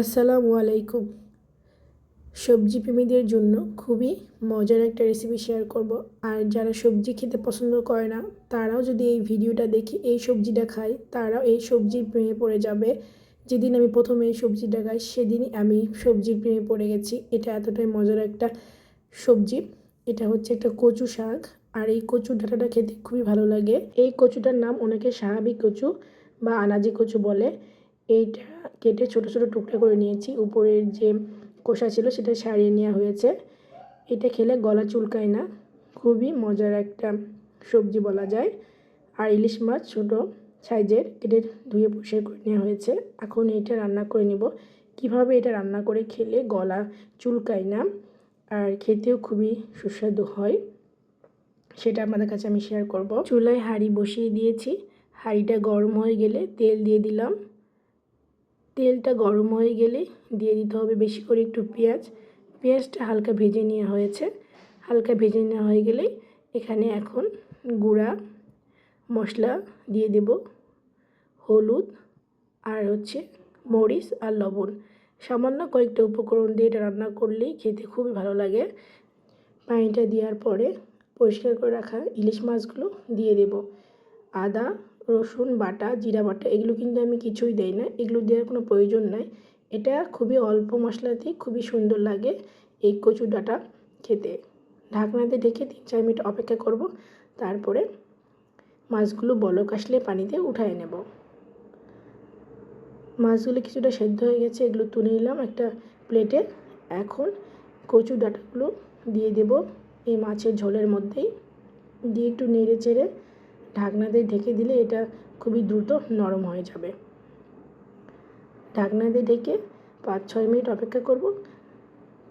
আসসালামু আলাইকুম। সবজি প্রেমীদের জন্য খুবই মজার একটা রেসিপি শেয়ার করব। আর যারা সবজি খেতে পছন্দ করে না, তারাও যদি এই ভিডিওটা দেখে এই সবজিটা খায়, তারাও এই সবজির প্রেমে পড়ে যাবে। যেদিন আমি প্রথমে এই সবজিটা খাই, সেদিনই আমি সবজির প্রেমে পড়ে গেছি। এটা এতটাই মজার একটা সবজি। এটা হচ্ছে একটা কচু শাক। আর এই কচু ডাঁটাটা খেতে খুবই ভালো লাগে। এই কচুটার নাম অনেকে স্বাভাবিক কচু বা আনাজি কচু বলে। এইটা কেটে ছোট ছোট টুকরা করে নিয়েছি। উপরের যে কোষা ছিল সেটা সারিয়ে নেওয়া হয়েছে। এটা খেলে গলা চুলকায় না। খুবই মজার একটা সবজি বলা যায়। আর ইলিশ মাছ ছোট সাইজের কেটে ধুয়ে পরিষ্কার করে নেওয়া হয়েছে। এখন এটা রান্না করে নিব। কীভাবে এটা রান্না করে খেলে গলা চুলকায় না আর খেতেও খুবই সুস্বাদু হয়, সেটা আপনাদের কাছে আমি শেয়ার করব। চুলায় হাঁড়ি বসিয়ে দিয়েছি। হাঁড়িটা গরম হয়ে গেলে তেল দিয়ে দিলাম। তেলটা গরম হয়ে গেলে দিয়ে দিতে হবে বেশি করে একটু পেঁয়াজ। পেঁয়াজটা হালকা ভেজে নেওয়া হয়েছে। হালকা ভেজে নেওয়া হয়ে গেলেই এখানে এখন গুঁড়া মশলা দিয়ে দেব। হলুদ আর হচ্ছে মরিচ আর লবণ। সামান্য কয়েকটা উপকরণ দিয়ে এটা রান্না করলেই খেতে খুবই ভালো লাগে। পানিটা দেওয়ার পরে পরিষ্কার করে রাখা ইলিশ মাছগুলো দিয়ে দেব। আদা রসুন, বাটা, জিরা বাটা, এগুলো কিন্তু আমি কিছুই দেই না। এগুলো দেওয়ার কোনো প্রয়োজন নাই। এটা খুবই অল্প মশলাতেই খুবই সুন্দর লাগে এই কচু ডাঁটা খেতে। ঢাকনাতে ঢেকে তিন চার মিনিট অপেক্ষা করব। তারপরে মাছগুলো বলক আসলে পানিতে উঠায় নেব। মাছগুলো কিছুটা সেদ্ধ হয়ে গেছে, এগুলো তুলে নিলাম একটা প্লেটে। এখন কচু ডাঁটাগুলো দিয়ে দেব এই মাছের ঝোলের মধ্যেই। দিয়ে একটু নেড়ে চেড়ে ঢাকনা দিয়ে ঢেকে দিলে এটা খুবই দ্রুত নরম হয়ে যাবে। ঢাকনা দিয়ে ঢেকে পাঁচ, ছয় মিনিট অপেক্ষা করব।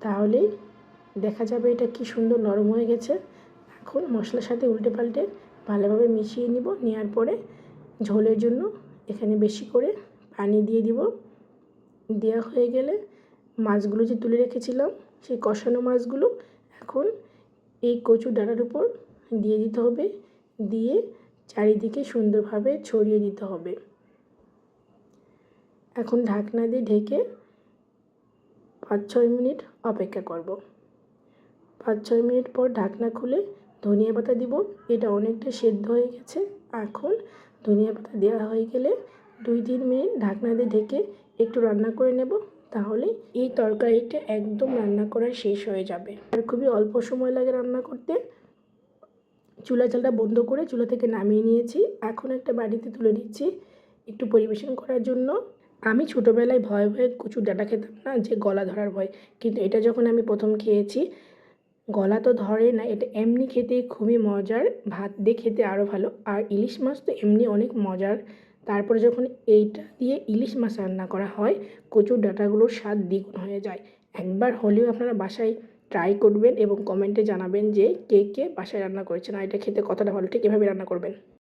তাহলেই দেখা যাবে এটা কি সুন্দর নরম হয়ে গেছে। এখন মশলার সাথে উল্টে পাল্টে ভালোভাবে মিশিয়ে নিব। নেওয়ার পরে ঝোলের জন্য এখানে বেশি করে পানি দিয়ে দিব। দেওয়া হয়ে গেলে মাছগুলো যে তুলে রেখেছিলাম, সেই কষানো মাছগুলো এখন এই কচু ডাঁটার উপর দিয়ে দিতে হবে। দিয়ে চারিদিকে সুন্দরভাবে ছড়িয়ে দিতে হবে। এখন ঢাকনা দিয়ে ঢেকে পাঁচ ছয় মিনিট অপেক্ষা করব। পাঁচ ছয় মিনিট পর ঢাকনা খুলে ধনিয়া পাতা দিব। এটা অনেকটা সেদ্ধ হয়ে গেছে। এখন ধনিয়া পাতা দেওয়া হয়ে গেলে দুই তিন মিনিট ঢাকনা দিয়ে ঢেকে একটু রান্না করে নেব। তাহলে এই তরকারিটা একদম রান্না করা শেষ হয়ে যাবে। আর খুবই অল্প সময় লাগে রান্না করতে। চুলা চালটা বন্ধ করে চুলা থেকে নামিয়ে নিয়েছি। এখন একটা বাড়িতে তুলে নিচ্ছি একটু পরিবেশন করার জন্য। আমি ছোটোবেলায় ভয়ে ভয়ে কচুর ডাঁটা খেতাম না, যে গলা ধরার ভয়। কিন্তু এটা যখন আমি প্রথম খেয়েছি, গলা তো ধরে না, এটা এমনি খেতে খুবই মজার, ভাত দিয়ে খেতে আরও ভালো। আর ইলিশ মাছ তো এমনি অনেক মজার। তারপরে যখন এইটা দিয়ে ইলিশ মাছ রান্না করা হয়, কচুর ডাঁটাগুলোর স্বাদ দ্বিগুণ হয়ে যায়। একবার হলেও আপনারা বাসায় ট্রাই করবেন এবং কমেন্টে জানাবেন যে কে কে বাসায় রান্না করেছেন আর এটা খেতে কতটা ভালো, ঠিক এভাবে রান্না করবেন।